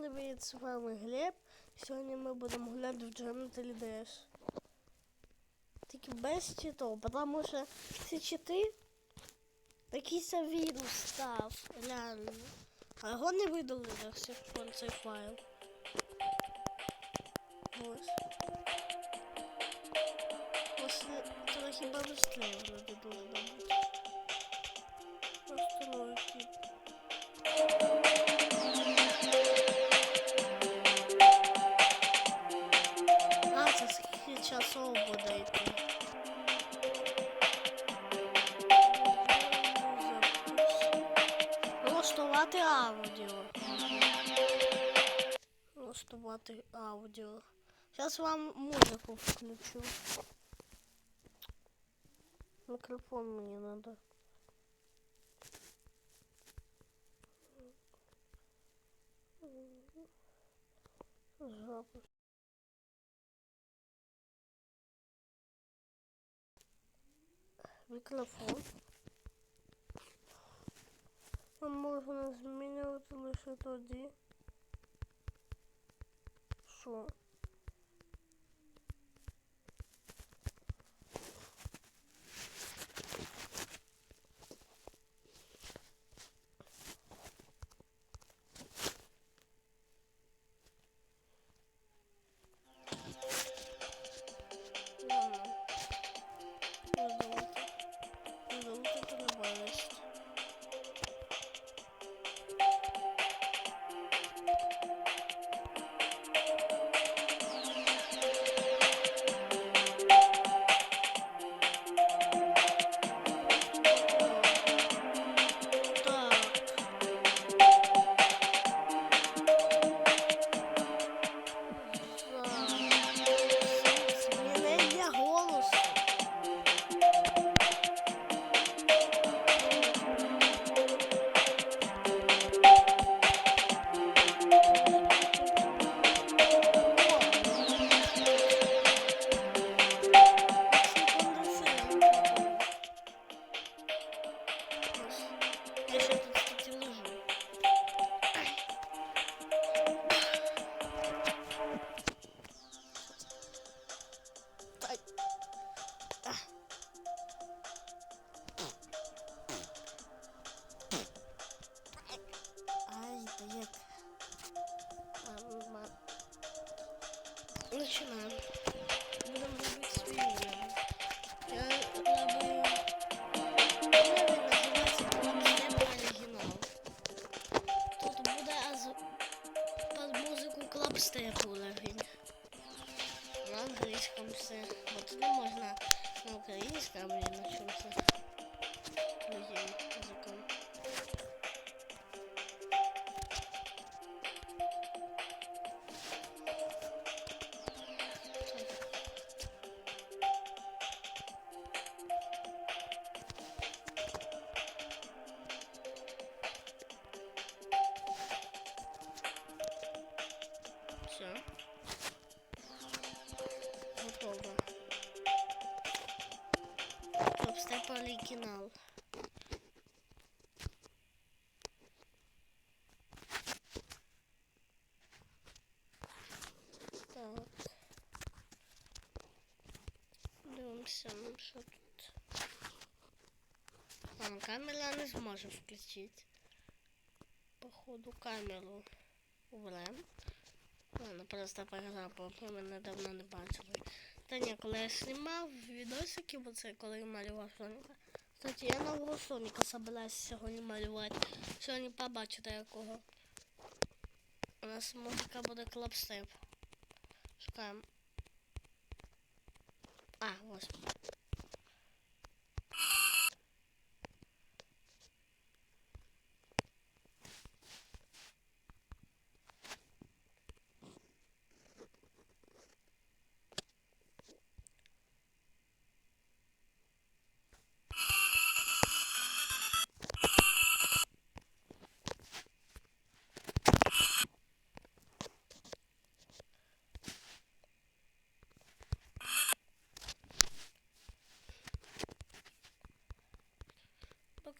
привіт, з вами Глеб. Сьогодні ми будемо гуляти в Geometry Dash. Тільки без читов, тому що ці чити це вірус став, реально. А його не видали до сих пор цей файл. Ось. Ось це хіба быстрее вроде должно бути. Настройки. Налаштувати аудіо. Зараз вам музику включу. Микрофон мені надо. Запуск. Мікрофон. А можна змінювати лише тоді. Що? Я Оригінал. Так. Дивимося, ну що тут. Ладно, камера не зможе включити. Походу камеру уберем. Ладно, просто програв, бо ми мене давно не бачили. Та ні, коли я знімав відосики, бо це коли малював Соніка. Кстати, я нового Соніка собираюся сьогодні малювати. Сьогодні побачите якого. У нас музика буде клапстеп. Шукаємо. А, ось.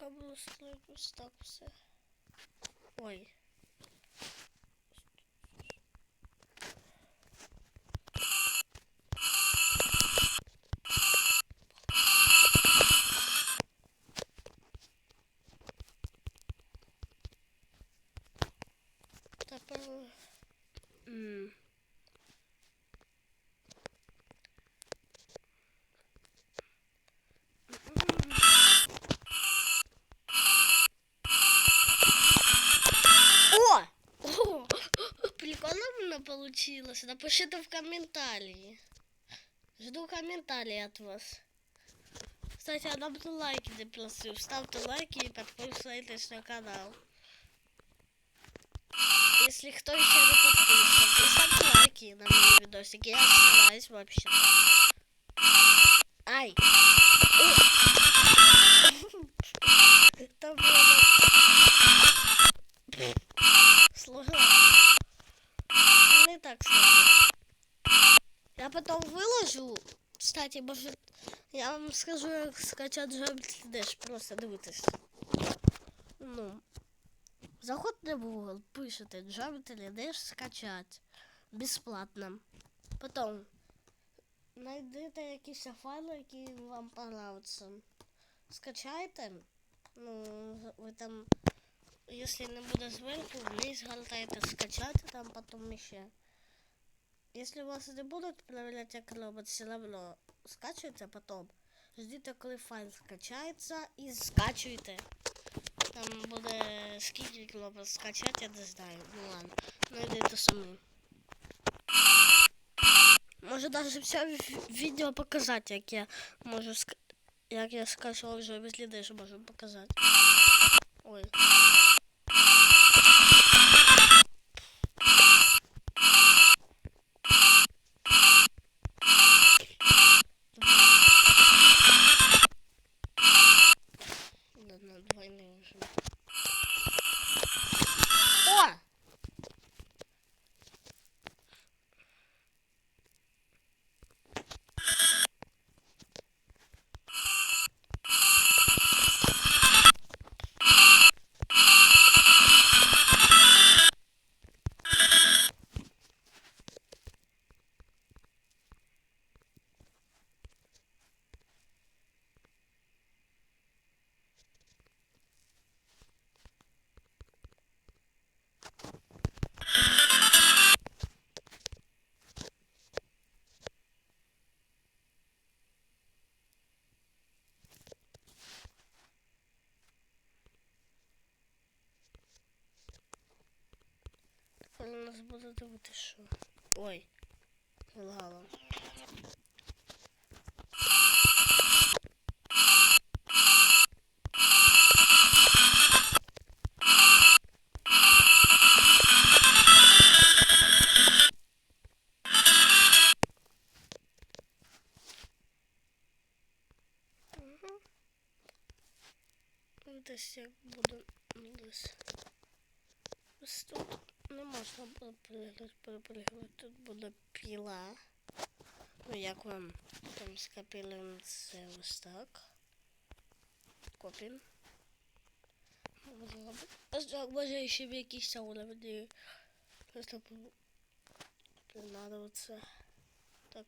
Буду строить ось так все. Ой. Получилось. Напишите в комментарии. Жду комментарии от вас. Кстати, а нам лайки не. Ставьте лайки и подписывайтесь на канал. Если кто еще не подписан, ставьте лайки на мои видосики. Я стараюсь вообще. Ай! Это было сложно. Не так. Я потом выложу. Кстати, может, я вам скажу, як скачати Jump Dash. Просто дивитись. Ну, заходите в Google, пишете Jump Dash скачать. Безплатно. Потом якісь файли, які вам понравятся. Скачайте. Ну, ви там, если не буде зверху, вниз гортайте, скачайте там потом еще. Если вас не будут проверять, як робот, все равно скачивайте, а потом ждите, коли файл скачається і скачуйте. Там буде скільки кнопок скачати, я не знаю. Ну ладно, знайдете самі. Може даже все в- відео показати, як я можу ска- як я скачував вже без людей, що можу показати. Ой. Тепер у нас буде дивитися, що. Ой. Мгм. Десь як буде можна буде переглядати, перепригувати. Тут буде піла. Ну, як вам там скопіруємо це ось так. Копіємо. Ось так, може ще в якісь уровні. Просто принадиваться. Так.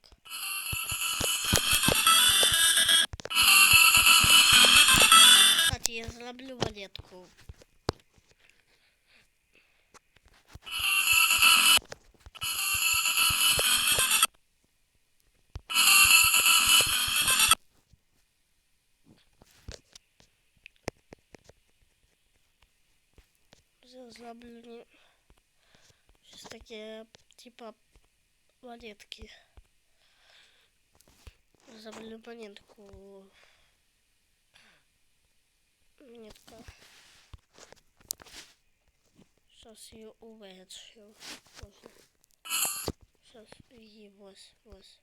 Кстати, я зроблю монетку. зроблю щось таке, типа монетки. Зроблю монетку. Монетка. Сейчас ее увеличу. Сейчас її ось, ось.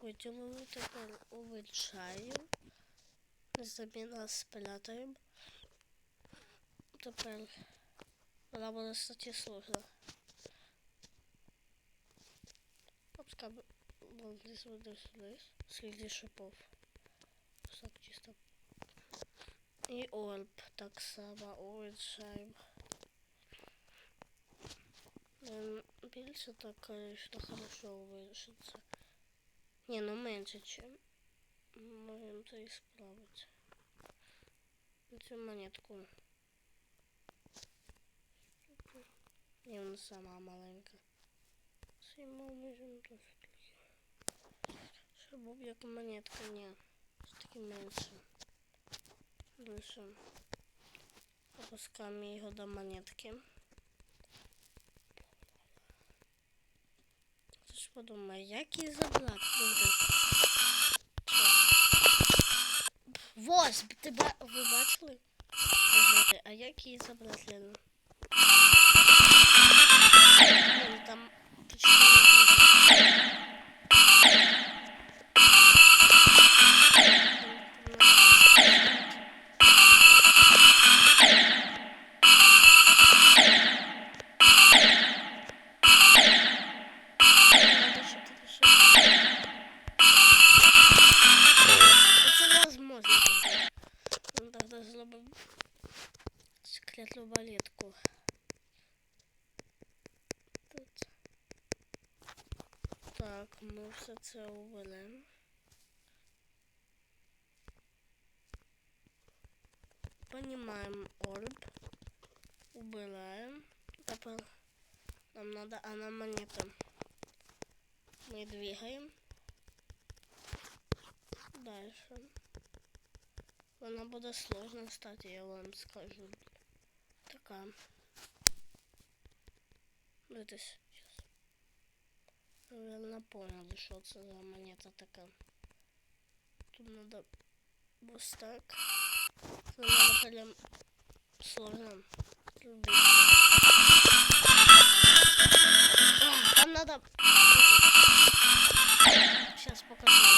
Виділили, тепер увеличаю. Заміна спрятаємо. Тепер вона буде стати сложна. Пускай вон здесь вот здесь вниз. Среди шипов. Так чисто. І орб так само улучшаємо. Ем, Більше так, конечно, хорошо вирішиться. Не, ну менше, чем. Можем це і справити. Цю монетку. І вона сама маленька. Симо можемо досить. Щоб був як монетка, ні. Все-таки менше. Більше. Опускаємо його до монетки. Подумай, як її забрати? Добре. Ось, тебе ви бачили? Подождите, а як її забрати, Лена? Це уберемо. Понимаем орб. Убираем. Тепер нам надо она монета. Мы двигаем. Дальше. Вона буде сложно стати, я вам скажу. Така. Дивитесь. Наверное, поняли, що це за монета така. Тут надо ось так. Це надо прям сложно. А, Там надо... Сейчас покажу.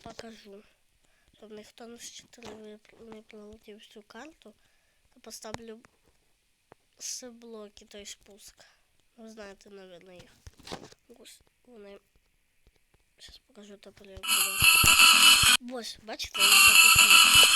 покажу. Щоб ніхто не считали не пролетів всю карту, то поставлю з блоки той спуск. Ви знаєте, наверное, їх. Ось вони. Зараз покажу тепер як буде. Ось, бачите, я запустив.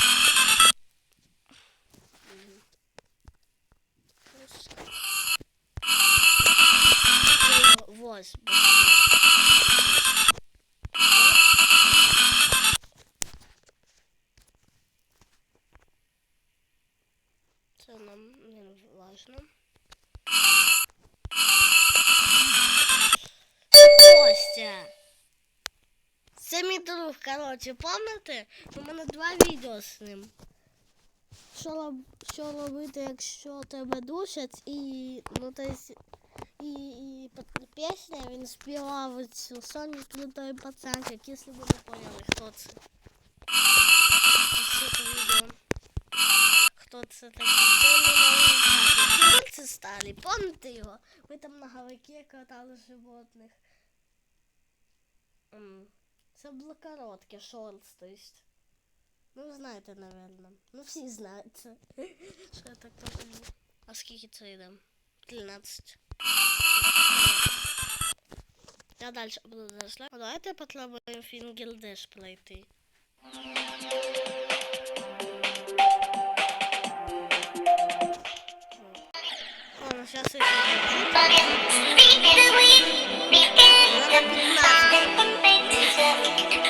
не важно. Костя! Це мій друг, коротше, пам'ятаєте? У мене два відео з ним. Що, роб- що робити, якщо тебе душать, і ну то есть, і, і під- пісня він співав цю Сонік крутой пацанчик, якщо ви не поняли, хто це. Ось це відео. Хто це такий? Це не новий Це старий, помните його? Ви там на гаваки катали животних. М, Це було коротке, шортс, то есть. Ну, знаєте, наверное. Ну, всі знають це. Що я так покажу. А скільки це йде? 13. Я дальше буду зайшла. А давайте попробуємо Фінгелдеш пройти. Ладно, сейчас еще чуть-чуть. Надо 15.